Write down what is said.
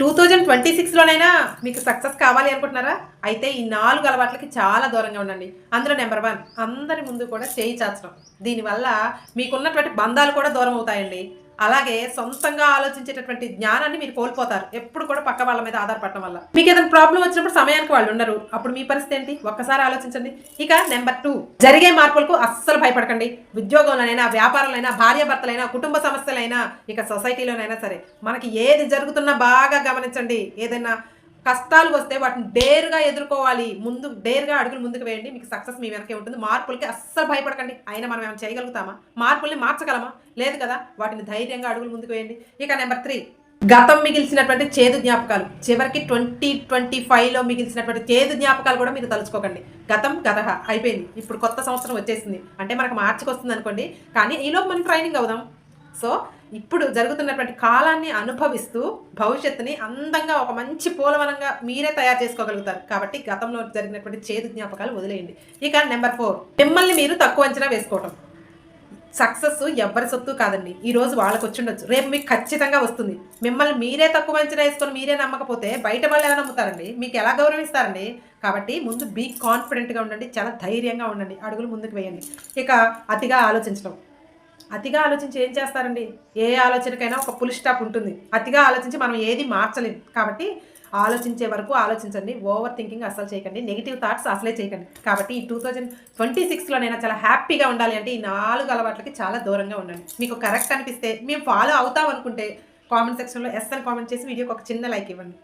Two thousand twenty సిక్స్లోనైనా మీకు success కావాలి అనుకుంటున్నారా? అయితే ఈ నాలుగు అలవాట్లకి చాలా దూరంగా ఉండండి. అందులో నెంబర్ వన్ అందరి ముందు కూడా చేయి చాచడం. దీనివల్ల మీకున్నటువంటి బంధాలు కూడా దూరం అవుతాయండి. అలాగే సొంతంగా ఆలోచించేటటువంటి జ్ఞానాన్ని మీరు కోల్పోతారు. ఎప్పుడు కూడా పక్క వాళ్ళ మీద ఆధారపడటం వల్ల. మీకు ఏదైనా ప్రాబ్లం వచ్చినప్పుడు సమయానికి వాళ్ళు ఉండరు. అప్పుడు మీ పరిస్థితి ఏంటి? ఒక్కసారి ఆలోచించండి. ఇక నెంబర్ టూ. జరిగే మార్పులకు అస్సలు భయపడకండి. ఉద్యోగంలోనైనా వ్యాపారంలోనైనా భార్యాభర్తలైనా కుటుంబ సమస్యలైనా ఇక సొసైటీలోనైనా సరే మనకి ఏది జరుగుతున్నా బాగా గమనించండి. ఏదైనా కష్టాలు వస్తే వాటిని డేర్గా ఎదుర్కోవాలి. ముందు డేర్గా అడుగులు ముందుకు వేయండి. మీకు సక్సెస్ మీ వెనకే ఉంటుంది. మార్పులకి అస్సలు భయపడకండి. అయినా మనం ఏమైనా చేయగలుగుతామా? మార్పుల్ని మార్చగలమా? లేదు కదా. వాటిని ధైర్యంగా అడుగులు ముందుకు వేయండి. ఇక నెంబర్ త్రీ. గతం మిగిల్చినటువంటి చేదు జ్ఞాపకాలు. చివరికి ట్వంటీ ట్వంటీ ఫైవ్లో మిగిల్చినటువంటి చేదు జ్ఞాపకాలు కూడా మీరు తలుచుకోకండి. గతం గత అయిపోయింది. ఇప్పుడు కొత్త సంవత్సరం వచ్చేసింది. అంటే మనకు మార్చికి వస్తుంది అనుకోండి కానీ ఈలోపు మనం ట్రైనింగ్ అవుదాం. సో ఇప్పుడు జరుగుతున్నటువంటి కాలాన్ని అనుభవిస్తూ భవిష్యత్తుని అందంగా ఒక మంచి పూలవనంగా మీరే తయారు చేసుకోగలుగుతారు. కాబట్టి గతంలో జరిగినటువంటి చేదు జ్ఞాపకాలు వదిలేయండి. ఇక నెంబర్ ఫోర్. మిమ్మల్ని మీరు తక్కువ అంచనా వేసుకోవటం. సక్సెస్ ఎవ్వరి సొత్తు కాదండి. ఈ రోజు వాళ్ళకి వచ్చిండొచ్చు రేపు మీకు ఖచ్చితంగా వస్తుంది. మిమ్మల్ని మీరే తక్కువ అంచనా వేసుకొని మీరే నమ్మకపోతే బయట వాళ్ళు ఎలా నమ్ముతారండి? మీకు ఎలా గౌరవిస్తారండి? కాబట్టి ముందు బీ కాన్ఫిడెంట్గా ఉండండి. చాలా ధైర్యంగా ఉండండి. అడుగులు ముందుకు వేయండి. ఇక అతిగా ఆలోచించడం. అతిగా ఆలోచించి ఏం చేస్తారండి? ఏ ఆలోచనకైనా ఒక పులి స్టాప్ ఉంటుంది. అతిగా ఆలోచించి మనం ఏది మార్చలేం. కాబట్టి ఆలోచించే వరకు ఆలోచించండి. ఓవర్ థింకింగ్ అసలు చేయకండి. నెగిటివ్ థాట్స్ అసలే చేయకండి. కాబట్టి ఈ టూ థౌజండ్ ట్వంటీ సిక్స్లోనైనా చాలా హ్యాపీగా ఉండాలి అంటే ఈ నాలుగు అలవాట్లకి చాలా దూరంగా ఉండండి. మీకు కరెక్ట్ అనిపిస్తే మేము ఫాలో అవుతాం అనుకుంటే కామెంట్ సెక్షన్లో ఎస్ అని కామెంట్ చేసి వీడియోకి ఒక చిన్న లైక్ ఇవ్వండి.